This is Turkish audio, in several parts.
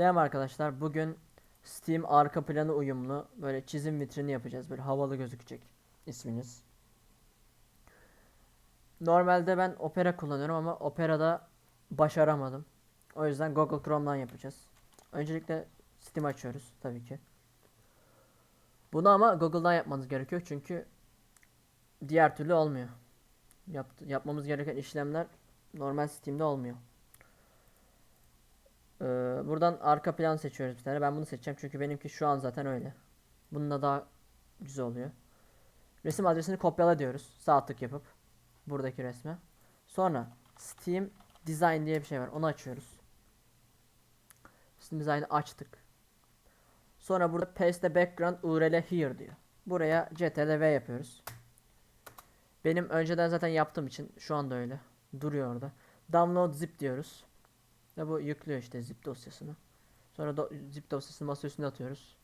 Selam arkadaşlar. Bugün Steam arka planı uyumlu böyle çizim vitrini yapacağız. Böyle havalı gözükecek isminiz. Normalde ben Opera kullanıyorum ama Opera'da başaramadım. O yüzden Google Chrome'dan yapacağız. Öncelikle Steam açıyoruz tabii ki. Bunu ama Google'dan yapmanız gerekiyor çünkü diğer türlü olmuyor. Yaptı- yapmamız gereken işlemler normal Steam'de olmuyor. Ee, buradan arka plan seçiyoruz bir tane. Ben bunu seçeceğim çünkü benimki şu an zaten öyle. Bununla daha güzel oluyor. Resim adresini kopyala diyoruz. Sağ tık yapıp buradaki resme. Sonra Steam Design diye bir şey var. Onu açıyoruz. Steam Design'ı açtık. Sonra burada paste background URL here diyor. Buraya ctrl-v yapıyoruz. Benim önceden zaten yaptığım için şu anda öyle. Duruyor orada. Download zip diyoruz. Ve bu yüklüyor işte zip dosyasını. Sonra do- zip dosyasını masa üstüne atıyoruz.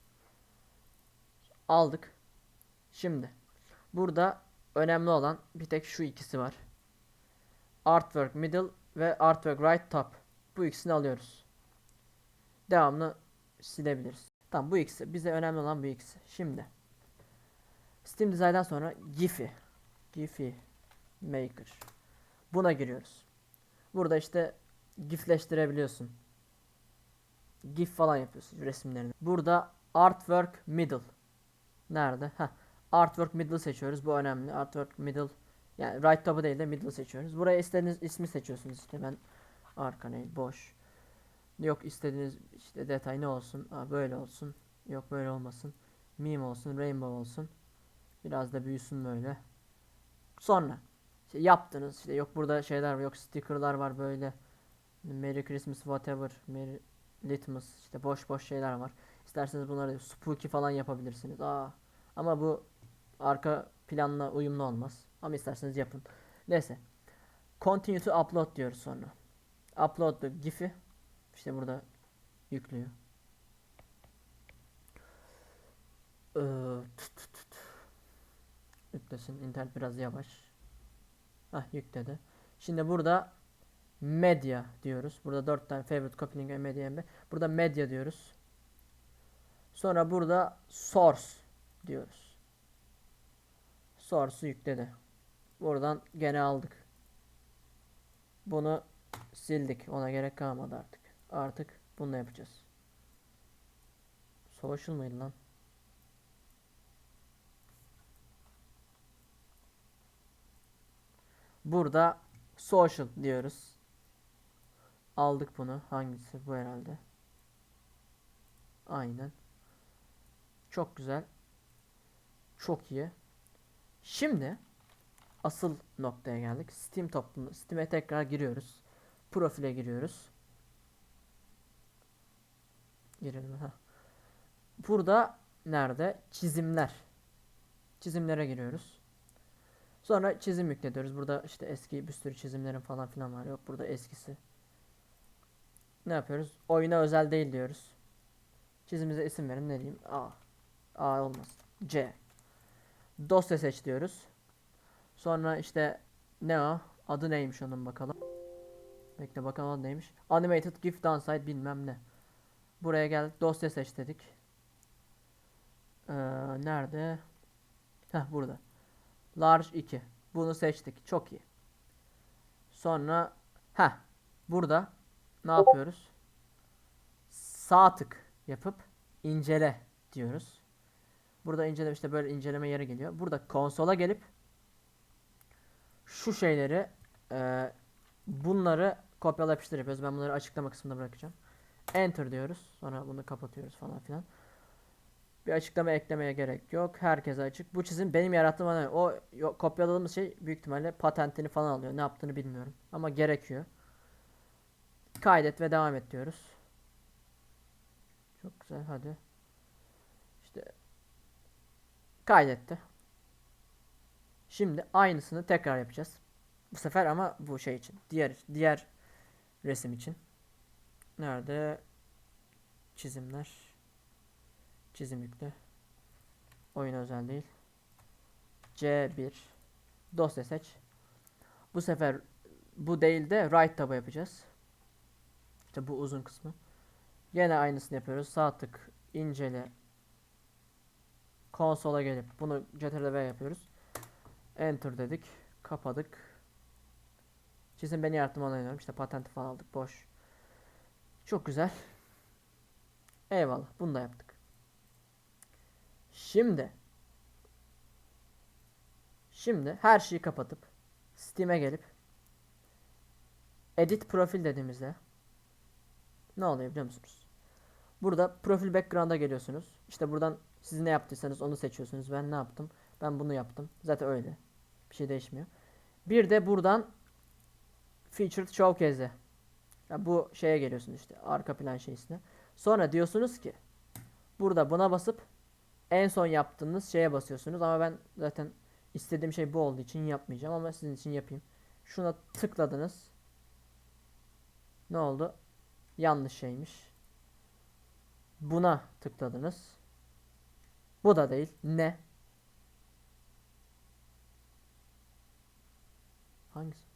Aldık. Şimdi burada önemli olan bir tek şu ikisi var. Artwork middle ve artwork right top. Bu ikisini alıyoruz. Devamlı silebiliriz. Tamam bu ikisi. Bize önemli olan bu ikisi. Şimdi Steam Design'dan sonra Giphy. Giphy Maker. Buna giriyoruz. Burada işte gifleştirebiliyorsun. Gif falan yapıyorsun resimlerini. Burada artwork middle. Nerede? Heh. Artwork middle seçiyoruz. Bu önemli. Artwork middle yani right top'u değil de middle seçiyoruz. Buraya istediğiniz ismi seçiyorsunuz işte ben arka ne boş. Yok istediğiniz işte detay ne olsun? Aa, böyle olsun. Yok böyle olmasın. Meme olsun, rainbow olsun. Biraz da büyüsün böyle. Sonra işte yaptınız işte yok burada şeyler var yok stickerlar var böyle Merry Christmas whatever Merry Litmus işte boş boş şeyler var. İsterseniz bunları spooky falan yapabilirsiniz. Aa ama bu arka planla uyumlu olmaz. Ama isterseniz yapın. Neyse. Continue to upload diyoruz sonra. Upload gif'i işte burada yüklüyor. Ee, tut tut tut. Yüklesin. İnternet biraz yavaş. Hah yükledi. Şimdi burada medya diyoruz. Burada dört tane favorite copying ve media MB. Burada medya diyoruz. Sonra burada source diyoruz. Source'u yükledi. Buradan gene aldık. Bunu sildik. Ona gerek kalmadı artık. Artık bunu yapacağız. Social mıydı lan? Burada social diyoruz. Aldık bunu. Hangisi bu herhalde? Aynen. Çok güzel. Çok iyi. Şimdi asıl noktaya geldik. Steam topluluğu. Steam'e tekrar giriyoruz. Profile giriyoruz. Girelim ha. Burada nerede? Çizimler. Çizimlere giriyoruz. Sonra çizim yüklediyoruz. Burada işte eski bir sürü çizimlerin falan filan var. Yok burada eskisi. Ne yapıyoruz? Oyuna özel değil diyoruz. Çizimize isim verin. Ne diyeyim? A. A olmaz. C. Dosya seç diyoruz. Sonra işte ne o? Adı neymiş onun bakalım. Bekle bakalım adı neymiş. Animated GIF downside bilmem ne. Buraya geldik. Dosya seç dedik. Ee, nerede? Heh burada. Large 2. Bunu seçtik. Çok iyi. Sonra ha burada ne yapıyoruz? Sağ tık yapıp incele diyoruz. Burada inceleme işte böyle inceleme yeri geliyor. Burada konsola gelip şu şeyleri e, bunları kopyala yapıştır yapıyoruz. Ben bunları açıklama kısmında bırakacağım. Enter diyoruz. Sonra bunu kapatıyoruz falan filan. Bir açıklama eklemeye gerek yok. Herkese açık. Bu çizim benim yarattığım hani o kopyaladığımız şey büyük ihtimalle patentini falan alıyor. Ne yaptığını bilmiyorum. Ama gerekiyor. Kaydet ve devam et diyoruz. Çok güzel hadi. İşte kaydetti. Şimdi aynısını tekrar yapacağız. Bu sefer ama bu şey için. Diğer diğer resim için. Nerede? Çizimler. Çizim yükle. Oyun özel değil. C1 dosya seç. Bu sefer bu değil de right tab'a yapacağız. İşte bu uzun kısmı. Gene aynısını yapıyoruz. Sağ tık incele. Konsola gelip bunu CTRL-V yapıyoruz. Enter dedik. Kapadık. Çizim beni yarattım ona inanıyorum. İşte patenti falan aldık. Boş. Çok güzel. Eyvallah. Bunu da yaptık. Şimdi Şimdi her şeyi kapatıp Steam'e gelip Edit profil dediğimizde ne oluyor biliyor musunuz? Burada profil background'a geliyorsunuz. İşte buradan siz ne yaptıysanız onu seçiyorsunuz. Ben ne yaptım? Ben bunu yaptım. Zaten öyle. Bir şey değişmiyor. Bir de buradan Featured Showcase'e. Ya bu şeye geliyorsunuz işte arka plan şeysine. Sonra diyorsunuz ki burada buna basıp en son yaptığınız şeye basıyorsunuz ama ben zaten istediğim şey bu olduğu için yapmayacağım ama sizin için yapayım. Şuna tıkladınız. Ne oldu? Yanlış şeymiş. Buna tıkladınız. Bu da değil. Ne? Hangisi?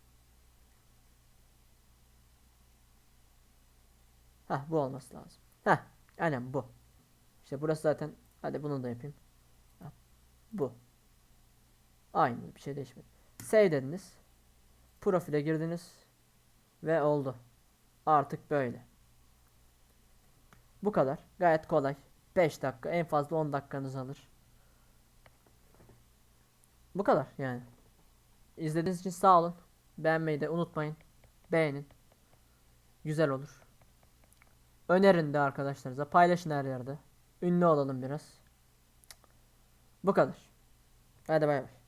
Heh bu olması lazım. Heh aynen bu. İşte burası zaten. Hadi bunu da yapayım. Bu. Aynı bir şey değişmedi. Save dediniz. Profile girdiniz. Ve oldu. Artık böyle. Bu kadar. Gayet kolay. 5 dakika en fazla 10 dakikanız alır. Bu kadar yani. İzlediğiniz için sağ olun. Beğenmeyi de unutmayın. Beğenin. Güzel olur. Önerin de arkadaşlarınıza. Paylaşın her yerde. Ünlü olalım biraz. Bu kadar. Hadi bay bay.